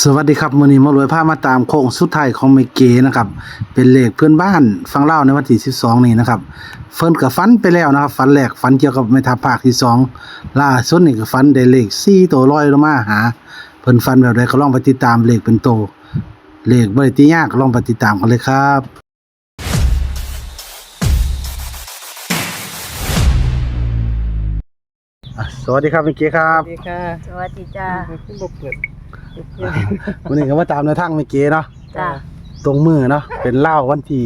สวัสดีครับมื้อนี้มารวยพามาตามโค้งสุดท้ายของเมเกนะครับ เป็นเลขเพื่อนบ้านฟังเล่าวในวันที่12 นี้นะครับเฟิร์นก็ฝันไปแล้วนะครับฝันแรกฝันเกี่ยวกับแม่ทัพภาคที่ 2 ล่าสุดนี่ก็ฝันได้เลข4ตัวลอยลงมาหา เพิ่นฝันแบบใดก็ลองไปติดตามเลขเป็นโตวเลขบ่ได้ติยากลองไปติดตามกันเลยครับอะสวัสดีครับเมเกครับสวัสดีค่ะสวัสดีจ้าขึ้นบกเปิด วันนี้ก็มาตามในวทางเมเกเนาะจ้าตรงมือเนาะเป็นเล่าวันที่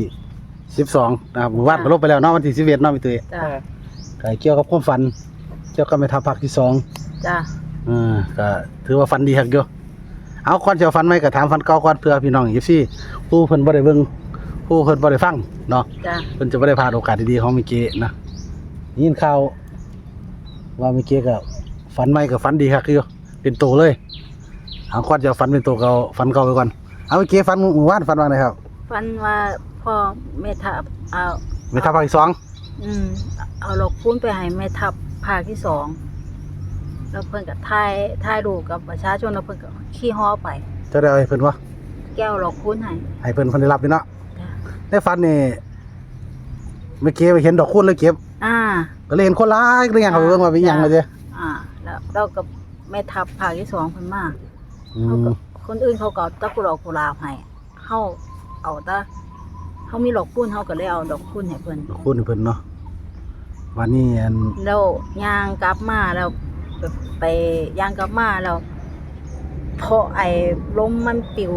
สิบสองนะครับหมู่บ้านก็ลบไปแล้วเนาะวันที่สิบเอ็ดเนาะพี่ตุ้ยจ้าค่ะก็เกี่ยวกับความฝัน เกี่ยวกับแม่ทัพภาคที่สองจ้าเออก็ถือว่าฝันดีฮักอยู่เอาก่อนจะฝันไหมก็ถามฝันเก่าก่อนเพื่อพี่น้องอีซี่ผู้เพิ่นบ่ได้เบิ่งผู้เพิ่นบ่ได้ฟังเนาะจ้าเพิ่นจะบ่ได้พลาดโอกาสดีๆของเมื่อกี้นะยินข่าวว่าเมื่อกี้ก็ฝันใหม่ก็ฝันดีฮักอยู่เป็นโตเลย เอาก่อนจะฝันเป็นโตเก่าฝันเก่าไปก่อน เอาเมื่อกี้ฝันหมู่บ้านฝันว่าไงครับฟันว่าพ่อแม่ทัพเอาแม่ทัพภาคที่สองอืมเอาหลอกคุ้นไปให้แม่ทัพภาคที่สองแล้วเพิ่นก็ถ่ายถ่ายรูปกับประชาชนแล้วเพิ่นก็ขี่ฮอไปจะได้เอาให้เพิ่นวะแก้วหลอกคุ้นให้ ให้เพิ่นเพิ่นได้รับนี่เนาะจ้าในฝันนี่เมื่อกี้ไปเห็นดอกคูณเลยเก็บ อ่า ก็เลยเห็นคนร้ายก็เลยอยากเขาไปเบิ่งว่าเป็นหยังเลยเด้อ่า แล้วเรากับแม่ทัพภาคที่สองเพิ่นมา อืเขามก็คนอื่นเขาก็เอาตะกุดอกกุหลาบให้เฮาเอาแตะเฮามีหลอกคุ้นเฮาก็เลยเอาดอกคุ้นให้เพิ่นดอกคูณให้เพิ่นเนาะวันนี้อันแล้วย่างกลับมาแล้วไปไปย่างกลับมาแล้วพอไอ้ลมมันปิว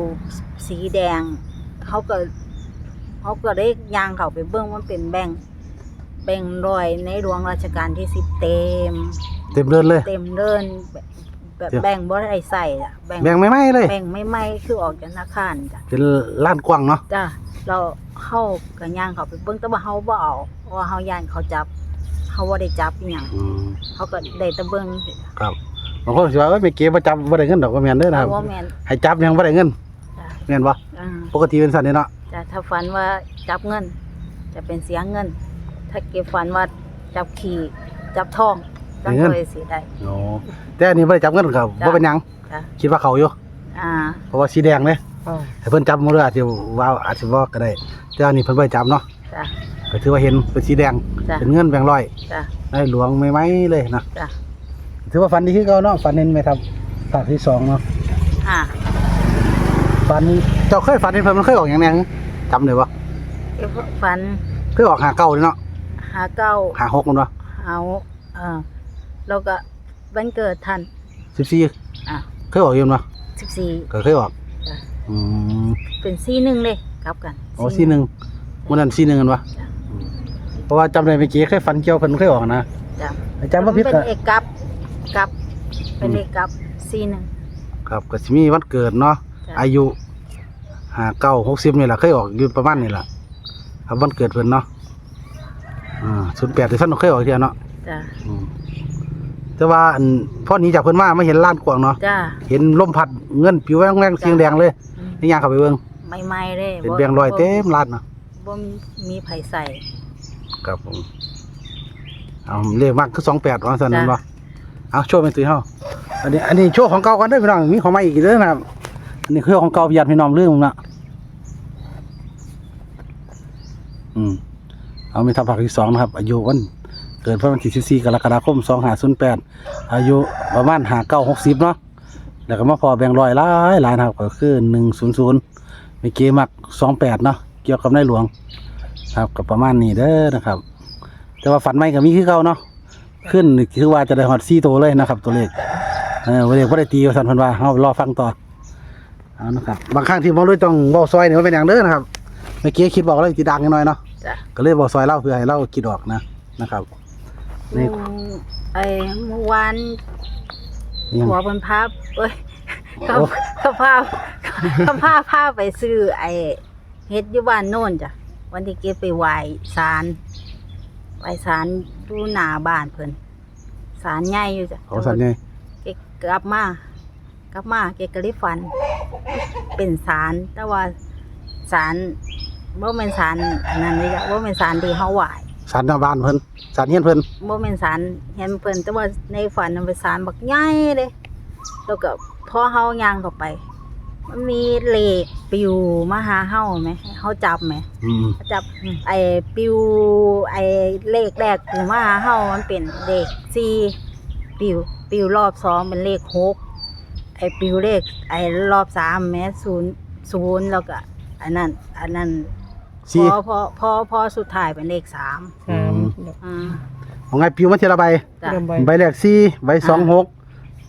สีแดงเขาก็เขาก็ได้ย่างเขาไปเบื้องมันเป็นแบ่งค์แบ่งค์รอยในหลวงราชการที่สิบเต็ม เต็มเดินเลย เต็มเดิน แบบแบบเดี๋ยวแบ่งค์บ่ได้ใส่อะแบ่งค์แบ่งไม่ไหมเลย แบ่งค์ไม่ไหม่คือออกจากธนาคารจ้ะเป็นล้านกว้างเนาะจ้ะเราเข้ากับย่างเขาไปเบื้องแต่ว่าเขาบ่เอาเพราะว่าเขาย่านเขาจับเขาบ่ได้จับอหย่างอืมเขาก็ได้แตะเบิ้งครับบางคนสิว่าเอ้ยไม่เก็บบ่จับบ่ได้เงินดอกก็แม่นเด้อนะครับว่าแมนให้จับยังบ่ได้เงินจ้ะแม่นบ่อ่าปกติเป็นสันนี่เนาะจ้ะถ้าฝันว่าจับเงิน จะเป็นเสียเงิน ถ้าเก็บฝันว่าจับขี่จับทอง จังเลยสิได้ โอ้แต่อันนี้บ่ได้จับเงินครับจ้ะบ่เป็นหยังจ้ะ คิดว่าเขาอยู่อ่าเพราะว่าสีแดงเลยค่ะให้เพิ่นจับมื้ออาจสิว่าอาจสิบ่ก็ได้ แต่อันนี้เพิ่นบ่ได้จับเนาะจ้ะ ก็ถือว่าเห็นเป็นสีแดงจ้ะ เป็นเงินแบงค์ร้อยจ้ะ ในหลวงไม่ไหมเลยนะจ้ะ ถือว่าฝันดีขึ้นเก่าเนาะฝันเห็นไหมครับฝากที่สองเนาะอ่าฝันเจ้าเคยฝันเห็นเพิ่นมันเคยออกอย่างแนงจำได้ปะเก็บฝันเคยออกหาเก้าเลยเนาะหาเก้าหาหกมันวะเอาเออ แล้วก็วันเกิดท่านสิบสี่อะเคยออกอยืนวะสิบสี่ก็เคยออกจ้ะอืมเป็นซี่หนึ่งเลยกลับกันอ๋อสี่หนึ่งวันนั้นสี่หนึ่งกันวะจ้ะเพราะว่าจำได้เมื่อกี้เคยฝันเกี่ยวเพิ่นเคยออกนะจ้ะจำว่าผิดเป็นก็เอกกลับกลับเป็นเอกกลับซี่หนึ่งครับก็สิมีวันเกิดเนาะจ้ะอายุหาเก้าหกสิบนี่แหละเคยออกอยู่ประมาณนี่แหละครับวันเกิดเพิ่นเนาะอ่าศูนย์แปดที่ท่านเคยออกเที่ยเนาะจ้ะอืม แต่ว่าอันพ่อหนี้จากเพิ่นมาไม่เห็นล้านกว้างเนาะจ้ะเห็นลมพัดเงินปิวแรงแรงๆเสียงแดงเลยอืม นี่ย่างเข้าไปเบิ่งไม่ไม่ๆเลยเป็นแบงค์ร้อยเต็มล้านเนาะบ่มีไผใส่ ครับผมเอาเลขมากคือสองแปดว่าซั่นจ้ะนั่นบ่เอาโชว์เป็นตัวเฮาอันนี้ อันนี้โชว์ของเก่ากันเด้อพี่น้องมีของใหม่อีกเด้อนะครับอันนี้คือของเก่าประหยัดพี่น้องลืมนะอืมเอามีทับผักที่สองนะครับอายุวัน เกิดวันที่14กรกฎาคม2508อายุประมาณ5960เนาะแล้วก็มาพอแบ่งร้อยหลายหลายนะครับก็คือหนึ่งศูนย์ศูนย์เมื่อกี้มักสองแปดเนาะเกี่ยวกับในหลวงครับก็ประมาณนี้เด้อนะครับ แต่ว่าฝันใหม่ก็มีคือเก่าเนาะขึ้นคือว่าจะได้ฮอดซี่โตวเลยนะครับ ตัวเลขเออวันนี้ก็ได้ตีว่าสันเพันว่าเอารอฟังต่อเอานะครับบางครั้งที่มองด้วยต้องเบาซอยเนี่ยมันเป็นอย่างเด้อนะครับเมื่อกี้คิดบอกอะไรตีดังกันหน่อยเนาะจ้ะก็เลยเบาซอยเล่าเพื่อให้เล่าคิดออกนะนะครับ นี่อืมไอ้เมื่อวานนี่หัวบนภาพเอ้ยเขาโอ้ เขาพาเขาพาพาไปซื้อ ไอ้เฮ็ดอยู่บ้านโน่นจ้ะวันที่เก็บไปไหว้ศาลไหว้ศาลดูหน้าบ้านเพิ่นศาลใหญ่อยู่จ้ะเขาสันไงเกกลับมากลับมาเกก็เลยฝัน เป็นศาลแต่ว่าศาลบ่แม่นศาลอันนั้นเลยจ้ะบ่แม่นศาลที่เฮาไหว้ สันหน้าบ้านเพิ่นสันเฮียนเพิ่นบ่แม่นศาลเห็นเพิ่นแต่ว่าในฝันมันเป็นศาลบักใหญ่เลยแล้วก็พอเฮาย่างเข้าไป มันมีเลขปิวมาหาเฮาไหมให้เฮาจับไหมอืมจับไอ้ปิวไอ้เลขแรกปิวมาหาเฮามันเป็นเลขสี่ปิวปิวรอบสองเป็นเลขหกไอ้ปิวเลขไอ้รอบสามแม้ศูนย์ศูนย์แล้วก็อันนั้นอันนั้น พสี่อพอพอพอสุดท้ายเป็นเลขสามสามอ่าของไงปิวมาทีละใบจ้ะ เริ่มใบใบแรกสี่ใบสองหก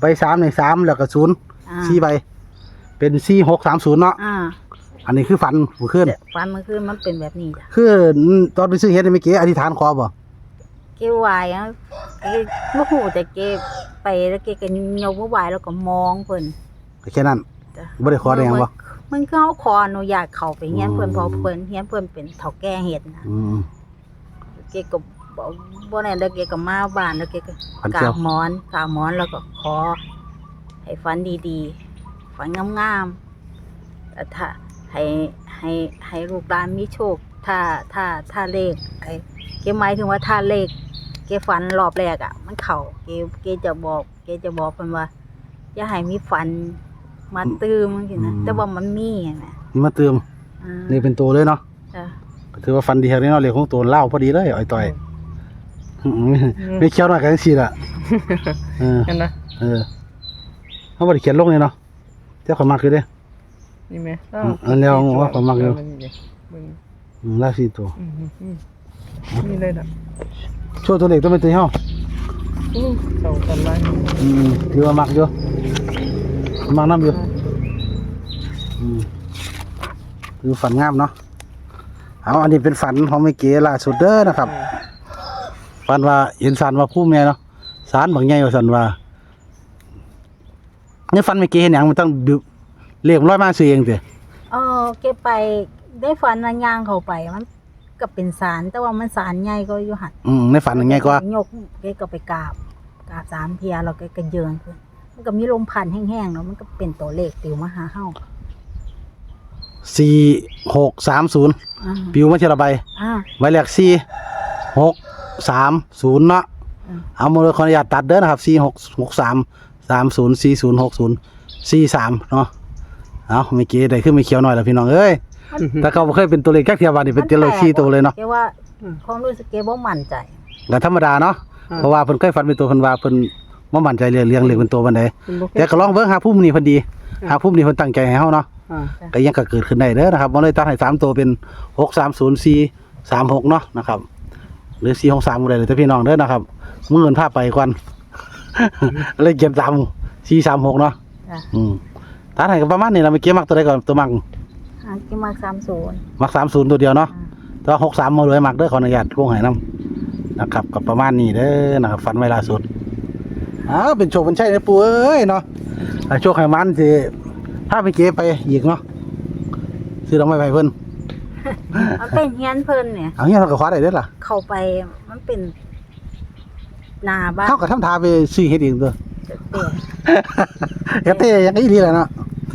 ใบสามในสามแล้วก็ศูนย์อ่า สี่ใบ เป็นสี่หกสามศูนย์เนาะอ่าอันนี้คือฝันผู้ขึ้นแต่ฟันเมื่อคืนมันเป็นแบบนี้จ้ะคือตอนไปซื้อเฮ็ดนี่เมื่อกี้อธิษฐานขอบ่เกวายอะเกบ่ฮู้แต่เกไปแล้วเกก็ยกมือไหวแล้วก็มองเพิ่นแค่นั้นจ้ะบ่ได้ขอได้หยังบ่ มันก็เขาขออนุญาตเข้าไปเฮียนเพิ่นอืมเพอเพิ่นเฮียนเพิ่นเป็นเฒ่าแก่เฮ็ดนะอืมเกก็บ่บ่แน่แล้วเกก็มาบ้านแล้วเกก็ฝันกราเกี่ยวบหมอนกราบหมอนแล้วก็ขอ ให้ฝันดีๆฝันงามๆแต่ถ้าให้ให้ให้ลูกหลานมีโชค ถ้าถ้าถ้าเลขไอ้เกหมายถึงว่าถ้าเลข เกฝันรอบแรกอะ มันเข่าเกเกจะบอก เกจะบอกเพิ่นว่า อย่าให้มีฝัน มาตื้มมันสินะแต่ว่ามันมีอะนะนี่มาเติมอ่านี่เป็นตัวเลยเนาะจ้ะก็ถือว่าฟันดีแท้เนาะเรียกของตัวเล่าพอดีเลยอ้อยต่อยอืมไม่เคี้ยวหน่อยกันสิล่ะเออกันนะเออเขาบ่ได้เขียนลงเลยเนาะเจ้าขอยมักอยู่เด้นี่ไหมอืมอันแล้วว่าผมมักอยู่มึงอืมลาสี่ตัวอืมอืมอืมนี่เลยล่ะโชว์ตัวเล็กต้องเป็นตัวเฮาอืมเสาตันไล่อืมถือว่ามักอยู่ มักน้ำอยู่อืมคือฝันงามเนาะเอาอันนี้เป็นฝันของแม่เก๋ล่าสุดเด้อนะครับฝันว่าเห็นสารว่าผู้แม่เนาะสารบางใหญ่ว่าสันว่าเนี่ยฝันเมื่อกี้เห็นหยังมันต้องบิวเรียกมันร้อยมาซื้อเองสิเออเกไปได้ฝันว่าย่างเข้าไปมันก็เป็นสารแต่ว่ามันสารใหญ่ก็อยู่หัดอืมในฝันยังไงก็ยกเกก็ไปกราบกราบสามเทียแล้วก็ก็เยินขึ้น มันก็มีลมพันแห้งๆเนาะมันก็เป็นตัวเลขติวมาหาเฮาสี่หกสามศูนย์อ่าปิวมาเทละใบอ่า ใบแรกสี่หกสามศูนย์เนาะอืม เอามาเลยขออนุญาตตัดเด้อนะครับสี่หกหกสามสามศูนย์สี่ศูนย์หกศูนย์สี่สามเนาะเอาเมื่อกี้ได้ขึ้นไม่เขียวหน่อยแล้วพี่น้องเอ้ยแต่เขาบ่เคยเป็นตัวเลขแค่เทียบวันนี่เป็นตัวเลขสี่ตัวเลยเนาะเกว่าความรู้สึกเกบ่มั่นใจ ก็ธรรมดาเนาะ เพราะว่าเพิ่นเคยฝันเป็นตัวเพิ่นว่าเพิ่น บ่มั่นใจเรื่องเรื่องเลขเป็นตัวบันไดเป็นบุฟเฟ่แต่ก็ลองเบิ่งหาผู้มื้อนี้เพิ่นดีหาผู้มื้อนี้เพิ่นตั้งใจให้เฮาเนาะอ่าก็ยังก็เกิดขึ้นได้เด้อนะครับบ่เลยตั้งให้สามตัวเป็น630 436เนาะนะครับ หรือ463ก็ได้เลยแต่พี่น้องเด้อนะครับมื้ออื่นพาไปก่อน เลยเก็บตาม436เนาะจ้ะอืมตัดให้ก็ประมาณนี้ล่ะเมื่อกี้มักตัวใดก่อนตัวมักอ่าเกมัก30มัก30ตัวเดียวเนาะ แต่ว่า63มาเลยมักเด้อขออนุญาตวงให้นํนะครับก็ประมาณนี้เด้อนะครับฝันไว้ล่าสุด อ้าวเป็นโชคเป็นชัยนะปู่เอ้ยเนาะให้โชคให้มันสิพาไปเก็บไปอีกเนาะซื้อดอกไม้ไปเพิ่นมันเป็นเฮียนเพิ่นเนี่ยเอาเงี้ยเราก็คว้าได้เด้อล่ะเข้าไปมันเป็นหนาบ้านเข้ากับทำทาไปซื้อเฮ็ดเองตัวเต้กระเต้ยังอีหลีแหละเนาะ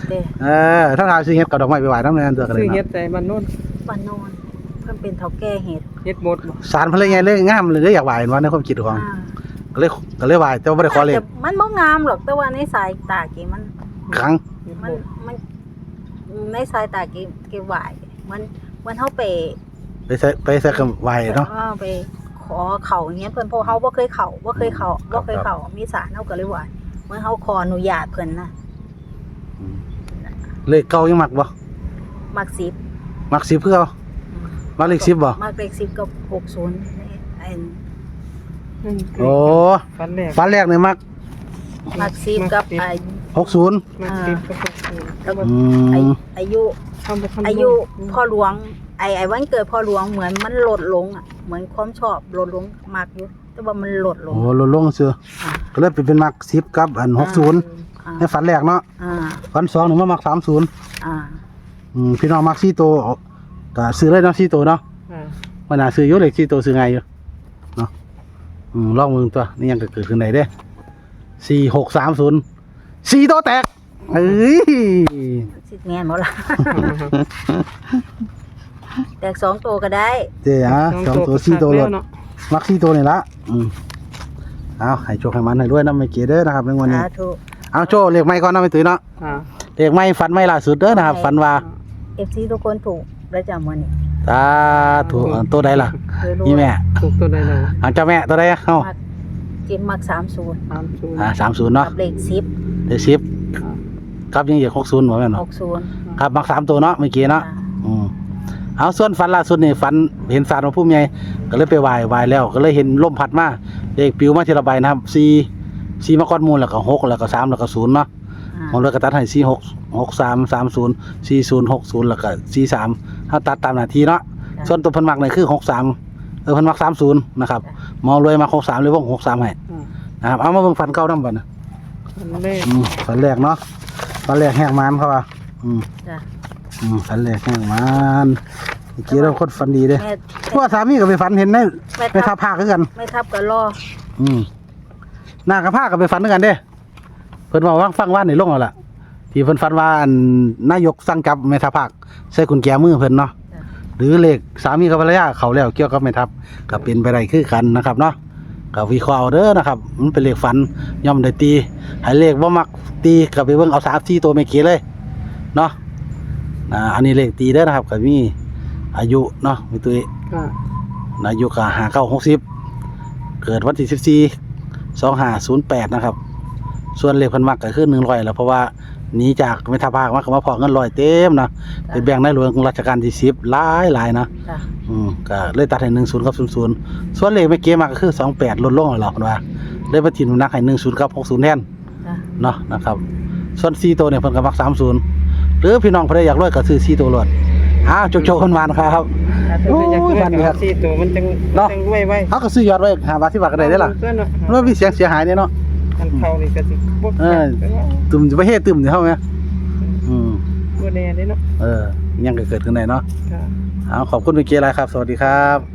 เต้เออทำทาซื้อเฮ็ดกับดอกไม้ไปไหว้นำแน่ตัวกันเลซื้อยเฮ็ดเนาะใจบ้านโน้นบ้านโนอนเพิ่นเป็นเฒ่าแก่เฮ็ดเฮ็ดหมดบ่สารเพิ่นเลยไงเลยงามเลยอยากไหว้ว่าในความคิดของอ่า ก็เลยก็เลยไหว้แต่ว่าบ่ได้ขอเลขแต่มันบ่งามหรอกแต่ว่าในสายตาเกมัน ครั้งเฮ็ดหมัมนดมันในสายตาเกเกไหวมันมันเฮาไปไปใส่ไปใส่กับไหว้เนาะ ออไปขอเขาอย่างเงี้ยเพิ่นเพราะเฮาบ่เคยเข้าบ่เคยเข้าบ่เคยเข้ามีสารเฮาก็เลยไหวเมื่อเฮาขออนุญาตเพิ่นนะเลขเก่ายังมักบ่มักสิบมัก10คือเอามักเลข10บ่มักเลข10กับ60นี่ไอ้อืม โอ้ฟันแรกฝันแรกนี่มักมัก10กับไอ้60มาติดกับพวกกูแล้วก็อืไอ้มอายุทำไปทำอายุพ่อหลวง ไอ้ไอ้วันเกิดพ่อหลวงเหมือนมันลดลงอะ เหมือนความชอบลดลงมากอยู่แต่ว่ามันลดลง โอ้ลดลงซื่ออ่าก็เลยไปเป็นมัก10กับอัน60อ่าในฝันแรกเนาะอ่าฝันสองนี่มามัก30อ่าอืมพี่น้องมัก4ตัวก็ซื้อเลยเนาะ4ตัวเนาะอ่า มันน่าซื้ออยู่เลข4ตัวซื้อไงายอยู่เนาะอืม ลองมึงตัว นี่ยังก็เกิดขึ้นได้เด้4630 4ตัวแตกเอ้ยสิแม่นบ่ล่ะแต่สองตัวก็ได้ เจ้าสองตัว4ตัวเลยเนาะมัก4ตัวนี่ละอืมเอาให้โชคให้มันให้ด้วยนะไม่เกียเด้อนะครับในวันนี้สาธุเอาโชว์เลขไม้ก่อนนะไม่ตื่นเนาะอ่าเด็กไม่ฝันไม่ล่าสุดเด้อนะครับฝันว่าเอฟซีทุกคนถูกแล้วจำวันนี้ สาธุอันตัวใดล่ะคือรู้นี่แม่ถูกตัวใดเราอันเจ้าแม่ตัวใดอะเอ้ามักเก็บมักสามศูนย์สามศูนย์อ่าสามศูนย์เนาะกับเลขสิบเดี๋ยวสิบครับยังอีกหกศูนย์บ่แม่นหเนาะกศูนย์ครับมักสามตัวเนาะเมื่อกี้เนาะอืมเอาส่วนฝันล่าสุดนี่ฝันเห็นสารพระภูมิใหญ่ก็เลยไปไหว้ไหว้แล้ว ก็เลยเห็นลมพัดมาเด็กปิวมาทีละใบนะครับสี่สี่มาก้อนมูลแล้วก็หกแล้วก็สามแล้วก็ศูนย์เนาะอ่า ผมเลยก็ตัดให้สี่หกหกสามสามศูนย์สี่ศูนย์หกศูนย์แล้วก็สี่สามถ้าตัดตามหน้าที่เนาะส่วนตัวเพันมักเนี่ยคือหกสามเออเพันมักสามศูนย์นะครับมองรวยมาหกสามเลยวงหกสามให้อ่านะครับเอามาเบิ่งฝันเก้าน้ำบ่นะอันแรกอืมฝันแรกเนาะฝันแรกแหกมันเขาว่าอืมจ้ะอืมฝันแรกแหกมันเมื่อกี้เราคนฝันดีเด้แม่เพราะว่าสามีก็ไปฝันเห็นได้ไม่ไปทับผ้าคือกัน ไม่ทับก็รออืมหน้ากับผ้าก็ไปฝันด้วยกันเด้ เพิ่นบอกว่าฟังว่าในโลกเอาล่ะ ที่เพิ่นฝันว่าอันนายกสั่งจับแม่ทัพภาคใส่กุญแจมือเพิ่นเนาะจ้ะหรือเลขสามีกับภรรยาเขาแล้วเกี่ยวกับแม่ทัพก็เป็นไปได้คือกันนะครับเนาะก็วิเคราะห์เอาเด้อนะครับ มันเป็นเลขฝันย่อมได้ตีให้เลขบ่มักตีก็ไปเบิ่งเอา3 4ตัวไม่เกี่เลยเนาะอ่าอันนี้เลขตีเด้อนะครับก็มีอายุเนาะมีตัวอ่าอายุก็หาเก้าหกสิบเกิดวันที่สิบสี่สองห้าศูนย์แปดนะครับ ส่วนเลขพันมักก็คือหนึ่งร้อยแล้วเพราะว่าหนีจากไม่ทัพภาคมาก็มาพอเงินร้อยเต็มนะไปแบ่งในหลวงรัชกาลที่สิบหลายหลายนะจ้ะอืมก็เลยตัดให้หนึ่งศูนย์กับศูนย์ศูนย์ส่วนเลขไม่เกี่ยมากก็คือสองแปดลดลงแล้วหรอกว่าเลยมาถิ่นนักให้หนึ่งศูนย์กับหกศูนย์แทน จ้ะเนาะนะครับส่วนสี่ตัวเนี่ยเพิ่นก็มักสามศูนย์หรือพี่น้องเพิ่นอยากรวยก็ซื้อสี่ตัวรวดอ้าวโจกๆขึ้นมานะครับตัวใดอยากโอ้ยได้ฟันดีครับสี่ตัวมันจังเนาะ จังรวยไว้เขาก็ซื้อยอดไว้หาบาทที่บาทก็ได้ได้อล่ะเพื่อนเนาะมันว่ามีเสียงเสียหายเนี่ยเนาะ อันเขานี่ก็สิบ่เออ ตุ่มจะไปเฮ็ดตุ่มเนี่ยเฮาไหมอืมบ่แน่เด้เนาะเออยังก็เกิดขึ้นได้เนาะค่ะ เอาขอบคุณเมื่อกี้อะไรครับ สวัสดีครับสวัสดี